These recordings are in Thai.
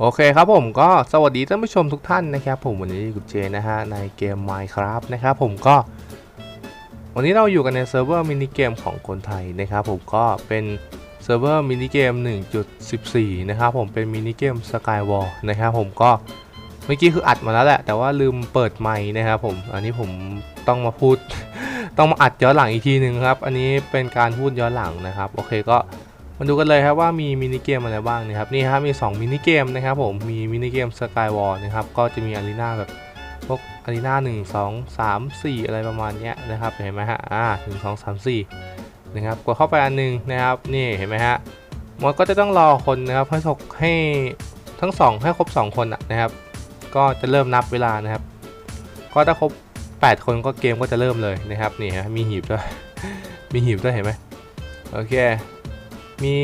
โอเคครับผมก็สวัสดีท่านผู้ชมทุกท่านนะครับ ผมวันนี้อยู่กับเจนะฮะในเกม Minecraft นะครับผมก็ วันนี้เราอยู่กันในเซิร์ฟเวอร์มินิเกมของคนไทยนะครับผมก็เป็นเซิร์ฟเวอร์มินิเกม 1.14 นะครับผมเป็นมินิเกม Skywall นะครับผมก็เมื่อกี้คืออัดมาแล้วแหละ แต่ว่าลืมเปิดไมค์นะครับผมอันนี้ผมต้องมาพูด ต้องมาอัดย้อนหลังอีกทีหนึ่งครับ อันนี้เป็นการพูดย้อนหลังนะครับ โอเคก็ มาดูกันเลยครับว่ามีมินิเกมอะไรบ้างนะครับนี่ครับมี 2 มินิเกมนะครับผมมีมินิเกม Skywall นะครับก็จะมีอารีนาแบบพวกอารีนา1 2 3 4อะไรประมาณนี้นะครับเห็นไหมฮะอ่า1 2 3 4นะครับกดเข้าไปอันหนึงนะครับนี่เห็นไหมฮะมันก็จะต้องรอคนนะครับให้ถกให้ทั้งสองให้ครบ 2 คนนะครับ ก็จะเริ่มนับเวลานะครับ ก็ถ้าครบ 8 คนก็เกมก็จะเริ่มเลยนะครับนี่ฮะมีหีบด้วยมีหีบด้วยเห็นไหมโอเค มี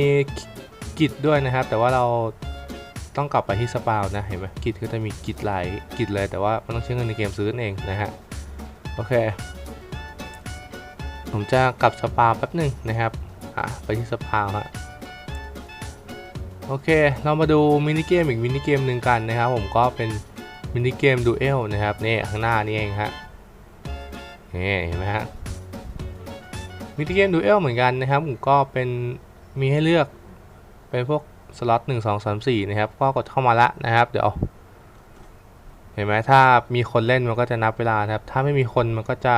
กิจด้วยนะครับ แต่ว่าเราต้องกลับไปที่สปาวนะเห็นไหมกิจก็จะมีกิจหลายกิจเลย แต่ว่ามันต้องใช้เงินในเกมซื้อนั่นเองนะฮะโอเค ผมจะกลับสปาวแป๊บหนึ่งนะครับอะไปที่สปาวฮะโอเค เรามาดูมินิเกมอีกมินิเกมหนึ่งกันนะครับ ผมก็เป็นมินิเกมดูเอลนะครับนี่ข้างหน้านี่เองฮะนี่เห็นไหมฮะมินิเกมดูเอลเหมือนกันนะครับผมก็เป็น มีให้เลือกเป็นพวกสล็อต1 2 3 4นะครับ ก็กดเข้ามาละนะครับ เดี๋ยว เห็นไหมถ้ามีคนเล่นมันก็จะนับเวลานะครับ ถ้าไม่มีคนมันก็จะ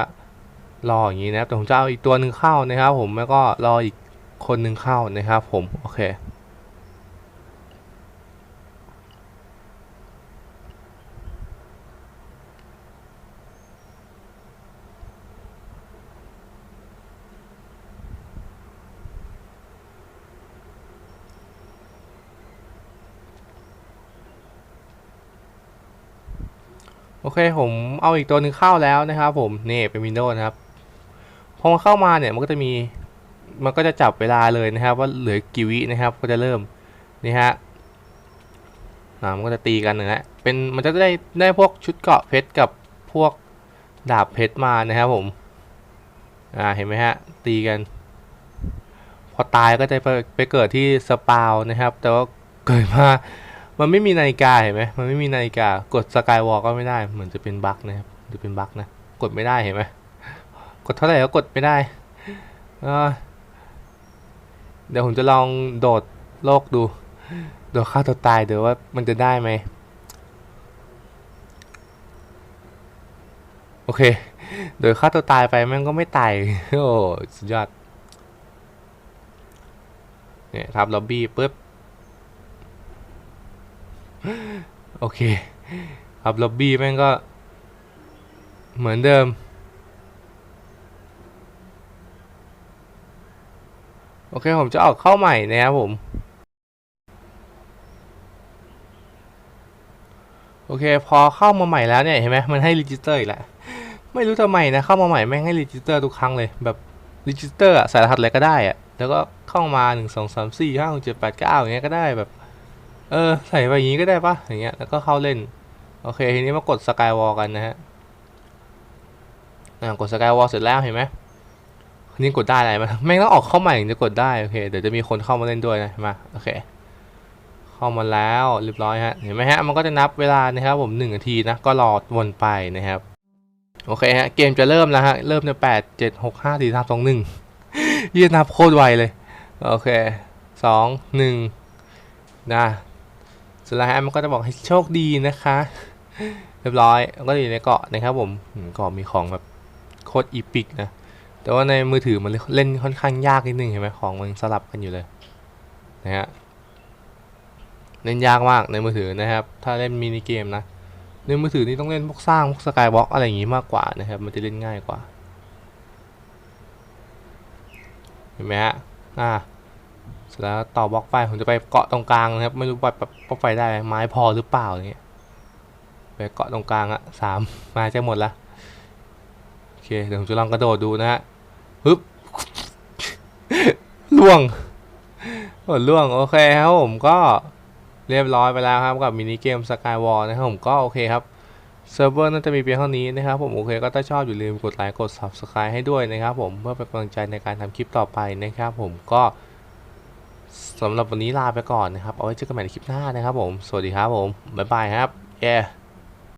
รออย่างนี้นะครับแต่ผมจะเอาอีกตัวหนึ่งเข้านะครับ ผมแล้วก็รออีกคนหนึ่งเข้านะครับ ผมโอเค โอเคผมเอาอีกตัวหนึ่งเข้าแล้วนะครับผมนี่เป็น Windows นะครับพอมันเข้ามาเนี่ยมันก็จะมีมันก็จะจับเวลาเลยนะครับ ว่าเหลือกี่วินะครับก็จะเริ่มนี่ฮะอ่ามันก็จะตีกันนะฮะเป็นมันจะได้ได้พวกชุดเกาะเพชรกับพวกดาบเพชรมานะครับผมอ่าเห็นไหมฮะตีกัน พอตายก็จะไปไปเกิดที่สปาวนะครับ แต่ว่าเกิดมา มันไม่มีนาฬิกาเห็นไหมมันไม่มีนาฬิกากดสกายวอลก็ไม่ได้ เหมือนจะเป็นบั๊กนะครับหรือเป็นบั๊กนะ กดไม่ได้เห็นไหมกดเท่าไหร่ก็กดไม่ได้เดี๋ยวผมจะลองโดดโลกดู โดดฆ่าตัวตายเดี๋ยวว่ามันจะได้ไหมโอเค โดยฆ่าตัวตายไปแม่งก็ไม่ตาย โอ้สุดยอดเนี่ยทับล็อบบี้ปุ๊บ โอเค ครับล็อบบี้แม่งก็ เหมือนเดิม โอเค ผมจะออกเข้าใหม่นะครับผม โอเค พอเข้ามาใหม่แล้วเนี่ย เห็นไหมมันให้รีจิสเตอร์อีกแล้วไม่รู้ทำไมนะ เข้ามาใหม่แม่งให้รีจิสเตอร์ทุกครั้งเลย แบบรีจิสเตอร์อะใส่รหัสอะไรก็ได้อะแล้วก็เข้ามาหนึ่งสองสามสี่ห้าหกเจ็ดแปดเก้าอย่างเงี้ยก็ได้แบบ เออ ใส่ไปอย่างนี้ก็ได้ปะอย่างเงี้ยแล้วก็เข้าเล่น โอเคทีนี้มากดสกายวอลกันนะฮะกดสกายวอลเสร็จแล้วเห็นไหมนี้กดได้อะไรไหมแม่งต้องออกเข้าใหม่ถึงจะกดได้โอเคเดี๋ยวจะมีคนเข้ามาเล่นด้วยนะมาโอเค เข้ามาแล้วเรียบร้อยฮะเห็นไหมฮะมันก็จะนับเวลานะครับผมหนึ่งนาทีนะก็รอวนไปนะครับโอเคฮะเกมจะเริ่มแล้วฮะเริ่มในแปดเจ็ดหกห้าสี่สามสองหนึ่งยืดนับโคตรไวเลยโอเคสองหนึ่งนะ สร็จแล้วฮะมันก็จะบอกให้โชคดีนะคะ เรียบร้อยก็อยู่ในเกาะนะครับผมอืมเกาะมีของแบบโคตรอีพิกนะ แต่ว่าในมือถือมันเล่นค่อนข้างยากนิดนึงเห็นไหมของมันสลับกันอยู่เลยนะฮะเล่นยากมากในมือถือนะครับ ถ้าเล่นมินิเกมนะในมือถือนี่ต้องเล่นพวกสร้างพวกสกายบล็อกอะไรอย่างงี้มากกว่านะครับ มันจะเล่นง่ายกว่า เห็นไหมฮะอ่า เสร็จแล้วต่อบล็อกไฟผมจะไปเกาะตรงกลางนะครับ ไม่รู้ปล่อยบล็อกไฟได้ไหมไม้พอหรือเปล่าอย่างเงี้ยไปเกาะตรงกลางอะสามไมาจะหมดละโอเคเดี๋ยวผมจะลองกระโดดดูนะฮะฮึบล่วงโอ้ล่วงโอเคครับผมก็เรียบร้อยไปแล้วครับกับมินิเกม Skywall นะครับผมก็โอเคครับเซิร์ฟเวอร์น่าจะมีเพียงเท่านี้นะครับผมโอเคก็ถ้าชอบอย่าลืมกดไลค์กด Subscribe ให้ด้วยนะครับผมเพื่อเป็นกำลังใจในการทำคลิปต่อไปนะครับผมก็ สำหรับวันนี้ลาไปก่อนนะครับ เอาไว้เจอกันใหม่ในคลิปหน้านะครับผม สวัสดีครับผม บ๊ายบายครับเย้